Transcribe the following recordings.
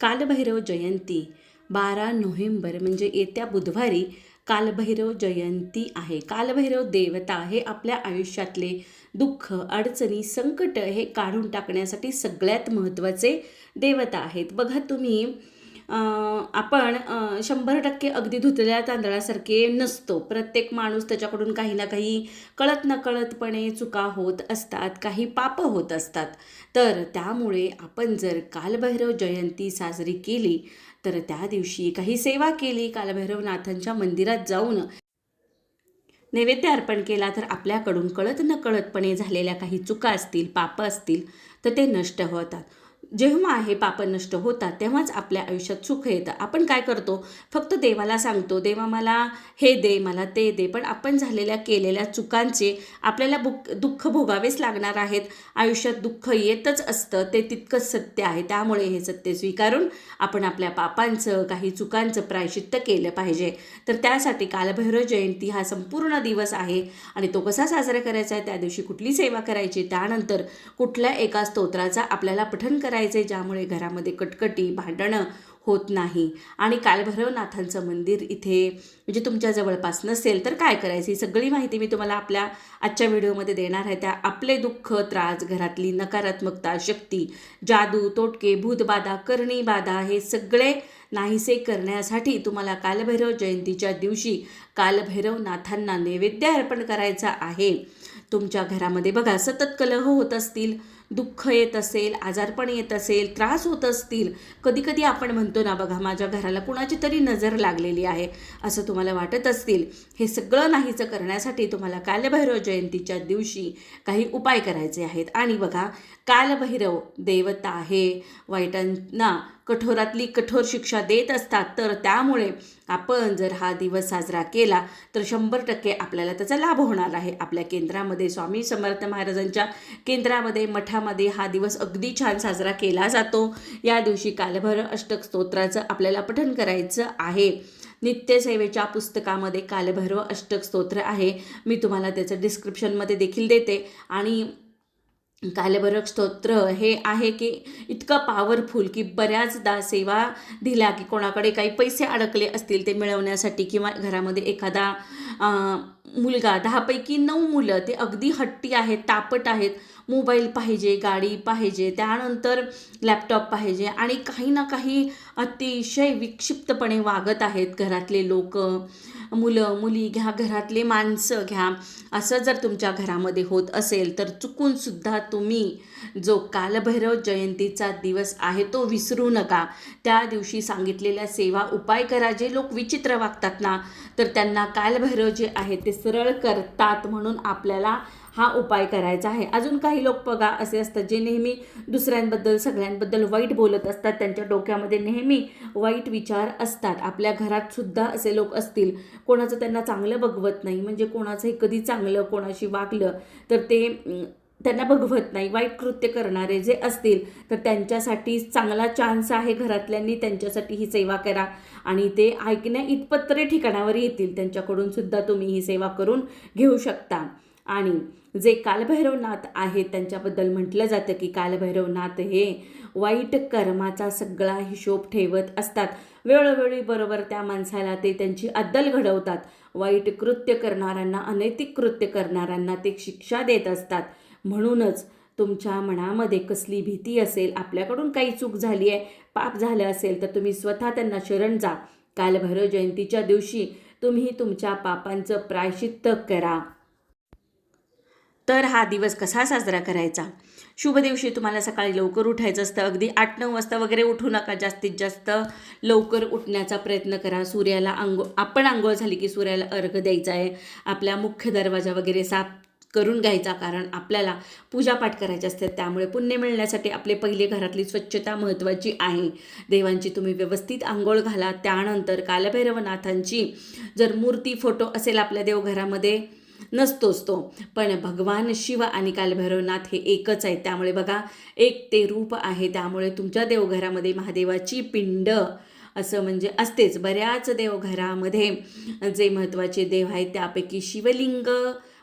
कालभैरव जयंती बारा नोव्हेंबर म्हणजे येत्या बुधवारी कालभैरव जयंती आहे. कालभैरव देवता हे आपल्या आयुष्यातले दुःख अडचणी संकट हे काढून टाकण्यासाठी सगळ्यात महत्त्वाचे देवता आहेत. बघा तुम्ही आपण शंभर टक्के अगदी धुतलेल्या तांदळासारखे नसतो. प्रत्येक माणूस त्याच्याकडून काही ना काही कळत नकळतपणे चुका होत असतात काही पापं होत असतात. तर त्यामुळे आपण जर कालभैरव जयंती साजरी केली तर त्या दिवशी काही सेवा केली कालभैरवनाथांच्या मंदिरात जाऊन. नैवेद्य अर्पण केला तर आपल्याकडून कळत नकळतपणे झालेल्या काही चुका असतील पापं असतील तर ते नष्ट होतात. जेव्हा हे पाप नष्ट होतात तेव्हाच आपल्या आयुष्यात सुख येतं. आपण काय करतो? फक्त देवाला सांगतो देवा मला हे दे मला ते दे. पण आपण झालेल्या केलेल्या चुकांचे आपल्याला बुक दुःख भोगावेच लागणार आहेत. आयुष्यात दुःख येतच असतं ते तितकंच सत्य आहे. त्यामुळे हे सत्य स्वीकारून आपण आपल्या पापांचं काही चुकांचं प्रायश्चित्त केलं पाहिजे. तर त्यासाठी कालभैरव जयंती हा संपूर्ण दिवस आहे आणि तो कसा साजरा करायचा आहे? त्या दिवशी कुठली सेवा करायची? त्यानंतर कुठल्या एका स्तोत्राचा आपल्याला पठन करायचं ज्यामुळे घरामध्ये कटकटी भांडणं होत नाही. आणि कालभैरवनाथांचं मंदिर इथे म्हणजे तुमच्या जवळपास नसेल तर काय करायचं? ही सगळी माहिती मी तुम्हाला आपल्या आजच्या व्हिडिओमध्ये देणार आहे. त्या आपले दुःख त्रास घरातली नकारात्मकता शक्ती जादू तोटके भूतबाधा करणी बाधा हे सगळे नाहीसे करण्यासाठी तुम्हाला कालभैरव जयंतीच्या दिवशी कालभैरवनाथांना नैवेद्य अर्पण करायचा आहे. तुमच्या घरामध्ये बघा सतत कलह होत असतील. दुःख येत असेल आजारपण येत असेल त्रास होत असतील कधी कधी आपण म्हणतो ना बघा माझ्या घराला कुणाची तरी नजर लागलेली आहे असं तुम्हाला वाटत असतील. हे सगळं नाहीचं करण्यासाठी तुम्हाला कालभैरव जयंतीच्या दिवशी काही उपाय करायचे आहेत. आणि बघा कालभैरव देवता आहे वाईटांना कठोरातली कठोर शिक्षा देत असतात तर त्यामुळे आपण जर हा दिवस साजरा केला तर शंभर टक्के आपल्याला त्याचा लाभ होणार आहे. आपल्या केंद्रामध्ये स्वामी समर्थ महाराजांच्या केंद्रामध्ये मठामध्ये हा दिवस अगदी छान साजरा केला जातो. या दिवशी कालभर अष्टक स्तोत्राचं आपल्याला पठण करायचं आहे. नित्यसेवेच्या पुस्तकामध्ये कालभैरव अष्टक स्तोत्र आहे. मी तुम्हाला त्याचं डिस्क्रिप्शनमध्ये देखील देते. आणि कालभरक स्तोत्र हे आहे की इतकं पॉवरफुल की बऱ्याचदा सेवा दिल्या की कोणाकडे काही पैसे अडकले असतील ते मिळवण्यासाठी किंवा घरामध्ये एखादा मुलगा दहापैकी नऊ मुलं ते अगदी हट्टी आहेत तापट आहेत मोबाईल पाहिजे गाडी पाहिजे त्यानंतर लॅपटॉप पाहिजे आणि काही ना काही अतिशय विक्षिप्तपणे वागत आहेत घरातले लोक. मुलं मुली घ्या घरातले माणसं घ्या. असं जर तुमच्या घरामध्ये होत असेल तर चुकूनसुद्धा तुम्ही जो कालभैरव जयंतीचा दिवस आहे तो विसरू नका. त्या दिवशी सांगितलेल्या सेवा उपाय करा जे लोक विचित्र वागतात ना. तर त्यांना कालभैरव जे आहे ते सरळ करतात म्हणून आपल्याला हा उपाय करायचा आहे. अजून काही लोक बघा असे असतात जे नेहमी दुसऱ्यांबद्दल सगळ्यांबद्दल वाईट बोलत असतात. त्यांच्या डोक्यामध्ये नेहमी वाईट विचार असतात. आपल्या घरात सुद्धा असे लोक असतील. कोणाचं त्यांना चांगलं बघवत नाही. म्हणजे कोणाचंही कधी चांगलं कोणाशी वागलं तर ते त्यांना बघवत नाही वाईट कृत्य करणारे जे असतील तर त्यांच्यासाठी चांगला चान्स आहे घरातल्यांनी त्यांच्यासाठी ही सेवा करा. आणि ते ऐकण्या इतपत तरी ठिकाणावर येतील त्यांच्याकडून सुद्धा तुम्ही ही सेवा करून घेऊ शकता. आणि जे कालभैरवनाथ आहेत त्यांच्याबद्दल म्हटलं जातं की कालभैरवनाथ हे वाईट कर्माचा सगळा हिशोब ठेवत असतात. वेळोवेळी बरोबर त्या माणसाला ते त्यांची अद्दल घडवतात. वाईट कृत्य करणाऱ्यांना अनैतिक कृत्य करणाऱ्यांना ते शिक्षा देत असतात. म्हणूनच तुमच्या मनामध्ये कसली भीती असेल आपल्याकडून काही चूक झाली आहे पाप झालं असेल तर तुम्ही स्वतः त्यांना शरण जा. कालभैरव जयंतीच्या दिवशी तुम्ही तुमच्या पापांचं प्रायश्चित्त करा. तर हा दिवस कसा साजरा करायचा? शुभ दिवशी तुम्हाला सकाळी लवकर उठायचं असतं. अगदी आठ नऊ वाजता वगैरे उठू नका. जास्तीत जास्त लवकर उठण्याचा प्रयत्न करा. सूर्याला आंघो आपण आंघोळ झाली की सूर्याला अर्घ द्यायचा आहे. आपल्या मुख्य दरवाजा वगैरे साफ करून घ्यायचा कारण आपल्याला पूजापाठ करायचे असतात त्यामुळे पुण्य मिळण्यासाठी आपले पहिले घरातली स्वच्छता महत्त्वाची आहे. देवांची तुम्ही व्यवस्थित आंघोळ घाला. त्यानंतर कालभैरवनाथांची जर मूर्ती फोटो असेल आपल्या देवघरामध्ये नसतोच तो. पण भगवान शिव आणि कालभैरवनाथ हे एकच आहे त्यामुळे बघा एक ते रूप आहे. त्यामुळे तुमच्या देवघरामध्ये महादेवाची पिंड असं म्हणजे असतेच. बऱ्याच देवघरामध्ये जे महत्त्वाचे देव आहेत त्यापैकी शिवलिंग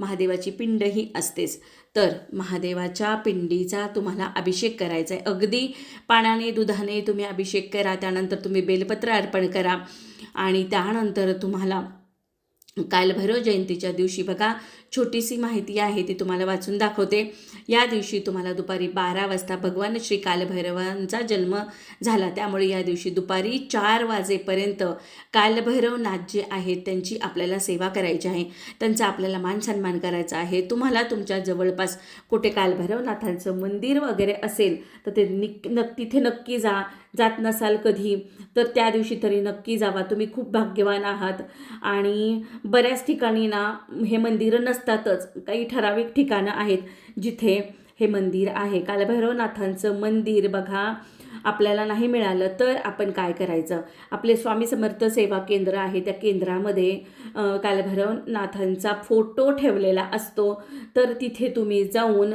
महादेवाची पिंडही असतेच. तर महादेवाच्या पिंडीचा तुम्हाला अभिषेक करायचा आहे अगदी पाण्याने दुधाने तुम्ही अभिषेक करा त्यानंतर तुम्ही बेलपत्र अर्पण करा आणि त्यानंतर तुम्हाला कालभैरव जयंतीच्या दिवशी बघा छोटीशी माहिती आहे ती तुम्हाला वाचून दाखवते. या दिवशी तुम्हाला दुपारी बारा वाजता भगवान श्री कालभैरवांचा जन्म झाला. त्यामुळे या दिवशी दुपारी चार वाजेपर्यंत कालभैरवनाथ जे आहेत त्यांची आपल्याला सेवा करायची आहे. त्यांचा आपल्याला मान सन्मान करायचा आहे. तुम्हाला तुमच्या जवळपास कुठे कालभैरवनाथांचं मंदिर वगैरे असेल तर ते निक नक तिथे नक्की जा. जात नसाल कधी तर त्या दिवशी तरी नक्की जावा. तुम्ही खूप भाग्यवान आहात. आणि बऱ्याच ठिकाणी ना हे मंदिरं असतातच. काही ठराविक ठिकाणं आहेत जिथे हे मंदिर आहे. कालभैरवनाथांचं मंदिर बघा आपल्याला नाही मिळालं तर आपण काय करायचं? आपले स्वामी समर्थ सेवा केंद्र आहे त्या केंद्रामध्ये कालभैरवनाथांचा फोटो ठेवलेला असतो. तर तिथे तुम्ही जाऊन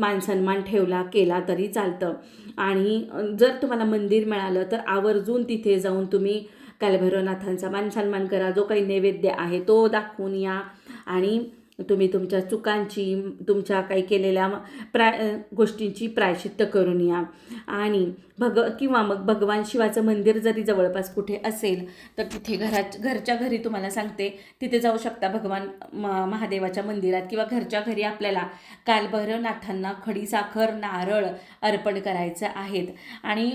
मानसन्मान ठेवला केला तरी चालतं. आणि जर तुम्हाला मंदिर मिळालं तर आवर्जून तिथे जाऊन तुम्ही कालभैरवनाथांचा मान सन्मान करा. जो काही नैवेद्य आहे तो दाखवून या. आणि तुम्ही तुमच्या चुकांची तुमच्या काही केलेल्या प्राय गोष्टींची प्रायश्चित्त करून या. आणि भग किंवा मग भगवान शिवाचं मंदिर जरी जवळपास कुठे असेल तर तिथे घरा घरच्या घरी तुम्हाला सांगते तिथे जाऊ शकता भगवान म महादेवाच्या मंदिरात किंवा घरच्या घरी आपल्याला कालभैरवनाथांना खडीसाखर नारळ अर्पण करायचं आहेत. आणि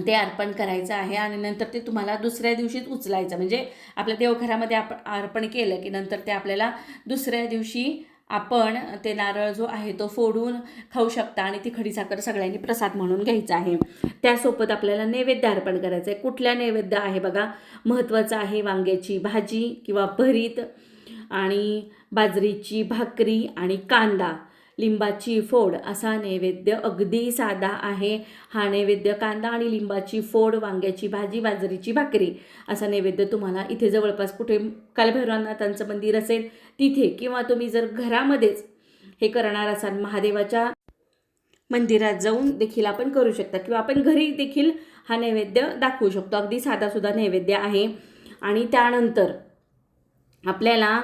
ते अर्पण करायचं आहे आणि नंतर ते तुम्हाला दुसऱ्या दिवशीच उचलायचं. म्हणजे आपल्या देवघरामध्ये आपण अर्पण केलं की नंतर ते आपल्याला दुसऱ्या दिवशी आपण ते नारळ जो आहे तो फोडून खाऊ शकता आणि ती खडीसाखर सगळ्यांनी प्रसाद म्हणून घ्यायचा आहे. त्यासोबत आपल्याला नैवेद्य अर्पण करायचं आहे. कुठल्या नैवेद्य आहे बघा? महत्त्वाचं आहे वांग्याची भाजी किंवा भरीत आणि बाजरीची भाकरी आणि कांदा. लिंबाची फोड असा नैवेद्य अगदी साधा आहे. हा नैवेद्य कांदा आणि लिंबाची फोड वांग्याची भाजी बाजरीची भाकरी असा नैवेद्य तुम्हाला इथे जवळपास कुठे कालभैरवनाथांचं मंदिर असेल तिथे किंवा तुम्ही जर घरामध्येच हे करणार असाल महादेवाच्या मंदिरात जाऊन देखील आपण करू शकता किंवा आपण घरी देखील हा नैवेद्य दाखवू शकतो. अगदी साधासुद्धा नैवेद्य आहे. आणि त्यानंतर आपल्याला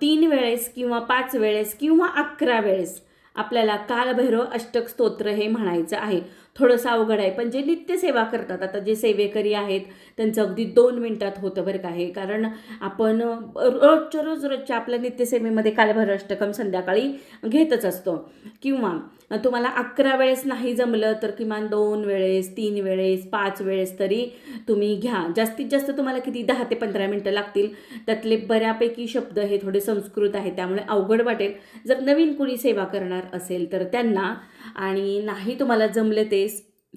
तीन वेळेस किंवा पाच वेळेस किंवा अकरा वेळेस आपल्याला कालभैरव अष्टक स्तोत्र हे म्हणायचं आहे. थोडंसं अवघड आहे पण जे नित्यसेवा करतात आता जे सेवेकरी आहेत त्यांचं अगदी दोन मिनटात होतं बरं का हे. कारण आपण रोजच्या रोज रोजच्या आपल्या नित्यसेवेमध्ये कालभैरव अष्टकम संध्याकाळी घेतच असतो. किंवा तुम्हाला अकरा वेळेस नाही जमलं तर किमान दोन वेळेस तीन वेळेस पाच वेळेस तरी तुम्ही घ्या. जास्तीत जास्त तुम्हाला किती? दहा ते पंधरा मिनटं लागतील. त्यातले बऱ्यापैकी शब्द हे थोडे संस्कृत आहे त्यामुळे अवघड वाटेल. जर नवीन कुणी सेवा करणार असेल तर त्यांना आणि नाही तुम्हाला जमलं ते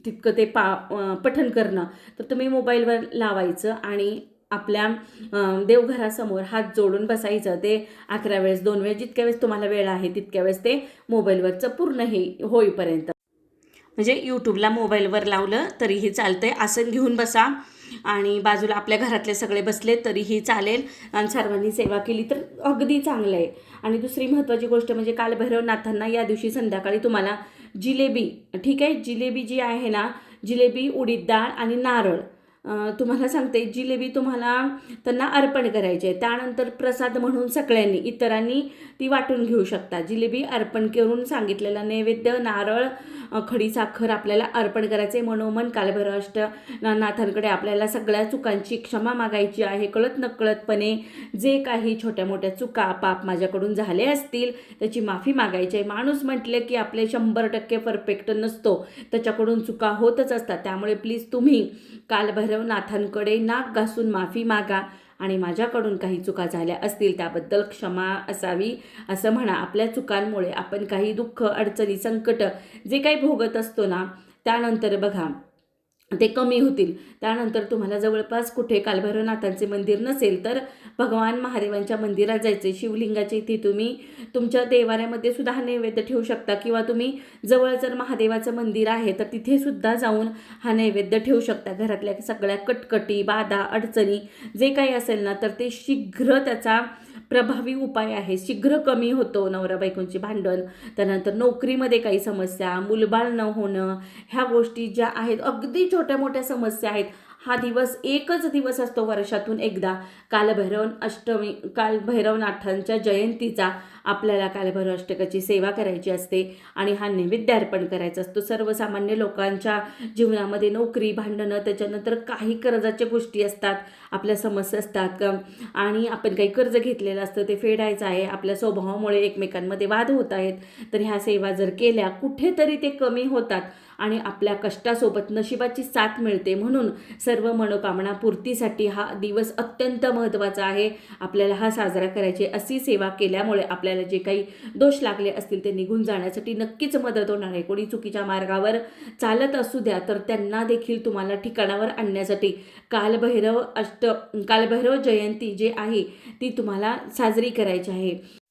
तितकं ते पा पठन पठण करणं तर तुम्ही मोबाईलवर लावायचं आणि आपल्या देवघरासमोर हात जोडून बसायचं. ते अकरा वेळेस दोन वेळेस जितक्या वेळेस तुम्हाला वेळ आहे तितक्या वेळेस ते मोबाईलवरचं पूर्ण हे होईपर्यंत. म्हणजे यूट्यूबला मोबाईलवर लावलं तरीही चालतंय. आसन घेऊन बसा. आणि बाजूला आपल्या घरातले सगळे बसले तरीही चालेल. आणि सर्वांनी सेवा केली तर अगदी चांगलं आहे. आणि दुसरी महत्त्वाची गोष्ट म्हणजे कालभैरवनाथांना या दिवशी संध्याकाळी तुम्हाला जिलेबी ठीक आहे? जिलेबी जी आहे ना जिलेबी उडीद डाळ आणि नारळ. तुम्हाला सांगते जिलेबी तुम्हाला त्यांना अर्पण करायची. आहे त्यानंतर प्रसाद म्हणून सगळ्यांनी इतरांनी ती वाटून घेऊ शकता. जिलेबी अर्पण करून सांगितलेला नैवेद्य नारळ खडी खडीसाखर आपल्याला अर्पण करायचे. मनोमन कालभैरष्ट नाथांकडे आपल्याला सगळ्या चुकांची क्षमा मागायची आहे. कळत नकळतपणे जे काही छोट्या मोठ्या चुका पाप माझ्याकडून झाले असतील त्याची माफी मागायची आहे. माणूस म्हटले की आपले शंभर टक्के परफेक्ट नसतो. त्याच्याकडून चुका होतच असतात. त्यामुळे प्लीज तुम्ही कालभैरवनाथांकडे नाक घासून माफी मागा आणि माझ्याकडून काही चुका झाल्या असतील त्याबद्दल क्षमा असावी असं म्हणा. आपल्या चुकांमुळे आपण काही दुःख अडचणी संकट जे काही भोगत असतो ना त्यानंतर बघा. ते कमी होतील. त्यानंतर तुम्हाला जवळपास कुठे कालभैरवनाथांचे मंदिर नसेल तर भगवान महादेवांच्या मंदिरात जायचे शिवलिंगाच्या इथे तुम्ही तुमच्या देवाऱ्यामध्ये सुद्धा हा नैवेद्य ठेवू शकता किंवा तुम्ही जवळ जर महादेवाचं मंदिर आहे तर तिथे सुद्धा जाऊन हा नैवेद्य ठेवू शकता. घरातल्या सगळ्या कटकटी बाधा अडचणी जे काही असेल ना तर ते शीघ्र त्याचा प्रभावी उपाय आहे. शीघ्र कमी होतो नवरा बायकोंची भांडण. त्यानंतर नोकरीमध्ये काही समस्या मुलबाळ न होणं ह्या गोष्टी ज्या आहेत अगदी छोट्या मोठ्या समस्या आहेत. हा दिवस एकच दिवस असतो वर्षातून एकदा. कालभैरव अष्टमी कालभैरवनाथांच्या जयंतीचा आपल्याला कालभैरव अष्टकाची सेवा करायची असते आणि हा नैवेद्य अर्पण करायचा असतो. सर्वसामान्य लोकांच्या जीवनामध्ये नोकरी भांडणं त्याच्यानंतर काही कर्जाच्या गोष्टी असतात आपल्या समस्या असतात. आणि आपण काही कर्ज घेतलेलं असतं ते फेडायचं आहे. आपल्या स्वभावामुळे एकमेकांमध्ये वाद होत आहेत. तर ह्या सेवा जर केल्या कुठेतरी ते कमी होतात. आणि आपल्या कष्टासोबत नशिबाची साथ मिळते. म्हणून सर्व मनोकामना पूर्तीसाठी हा दिवस अत्यंत महत्त्वाचा आहे. आपल्याला हा साजरा करायचे अशी सेवा केल्यामुळे आपल्याला जे काही दोष लागले असतील ते निघून जाण्यासाठी नक्कीच मदत होणार आहे. कोणी चुकीच्या मार्गावर चालत असू द्या तर त्यांना देखील तुम्हाला ठिकाणावर आणण्यासाठी कालभैरव अष्ट कालभैरव जयंती जे आहे ती तुम्हाला साजरी करायची आहे.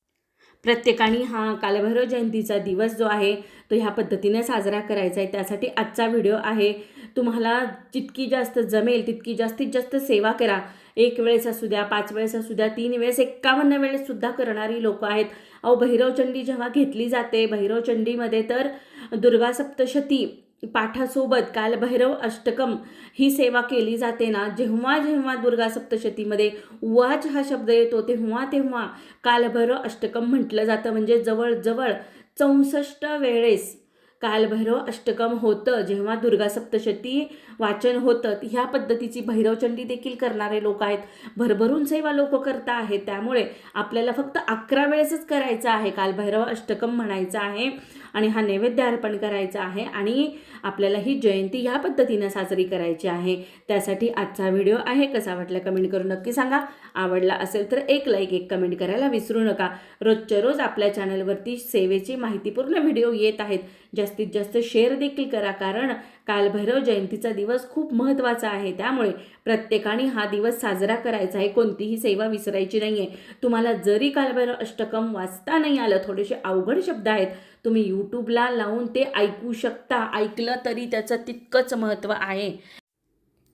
प्रत्येकाने हा कालभैरव जयंतीचा दिवस जो आहे तो ह्या पद्धतीने साजरा करायचा आहे. त्यासाठी आजचा व्हिडिओ आहे. तुम्हाला जितकी जास्त जमेल तितकी जास्तीत जास्त सेवा करा. एक वेळेस असू द्या पाच वेळेस असू द्या तीन वेळेस एक्कावन्न वेळेससुद्धा करणारी लोक आहेत. अहो भैरवचंडी जेव्हा घेतली जाते भैरवचंडीमध्ये तर दुर्गा सप्तशती पाठासोबत काल भैरव अष्टकम ही सेवा केली जाते ना जेव्हा जेव्हा दुर्गा सप्तशतीमध्ये वाच हा शब्द येतो तेव्हा तेव्हा कालभैरव अष्टकम म्हटलं जातं. म्हणजे जवळजवळ चौसष्ट वेळेस कालभैरव अष्टकम होतं. जेव्हा दुर्गा सप्तशती वाचन होतं ह्या पद्धतीची भैरवचंडी देखील करणारे लोक आहेत. भरभरून सेवा लोक करता आहेत. त्यामुळे आपल्याला फक्त अकरा वेळेसच करायचं आहे. कालभैरव अष्टकम म्हणायचं आहे. आणि हा नैवेद्य अर्पण करायचा आहे आणि आपल्याला ही जयंती ह्या पद्धतीनं साजरी करायची आहे. त्यासाठी आजचा व्हिडिओ आहे. कसा वाटला कमेंट करून नक्की सांगा. आवडला असेल तर एक लाईक एक कमेंट करायला विसरू नका. रोजच्या रोज आपल्या चॅनलवरती सेवेची माहितीपूर्ण व्हिडिओ येत आहेत. जास्तीत जास्त शेअर देखील करा. कारण कालभैरव जयंतीचा दिवस खूप महत्त्वाचा आहे. त्यामुळे प्रत्येकाने हा दिवस साजरा करायचा आहे. कोणतीही सेवा विसरायची नाही आहे तुम्हाला जरी कालभैरव अष्टकम वाचता नाही आलं थोडेसे अवघड शब्द आहेत. तुम्ही यूट्यूबला लावून ते ऐकू शकता. ऐकलं तरी त्याचं तितकंच महत्त्व आहे.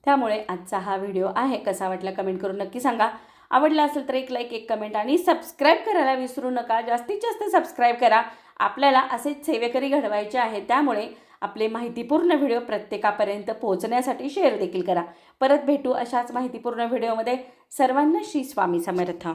त्यामुळे आजचा हा व्हिडिओ आहे. कसा वाटला कमेंट करून नक्की सांगा. आवडला असेल तर एक लाईक एक कमेंट आणि सबस्क्राईब करायला विसरू नका. जास्तीत जास्त सबस्क्राईब करा. आपल्याला असेच सेवेकरी घडवायचे आहे त्यामुळे आपले माहितीपूर्ण व्हिडिओ प्रत्येकापर्यंत पोहोचण्यासाठी शेअर देखील करा. परत भेटू अशाच माहितीपूर्ण व्हिडिओमध्ये. सर्वांना श्री स्वामी समर्थ.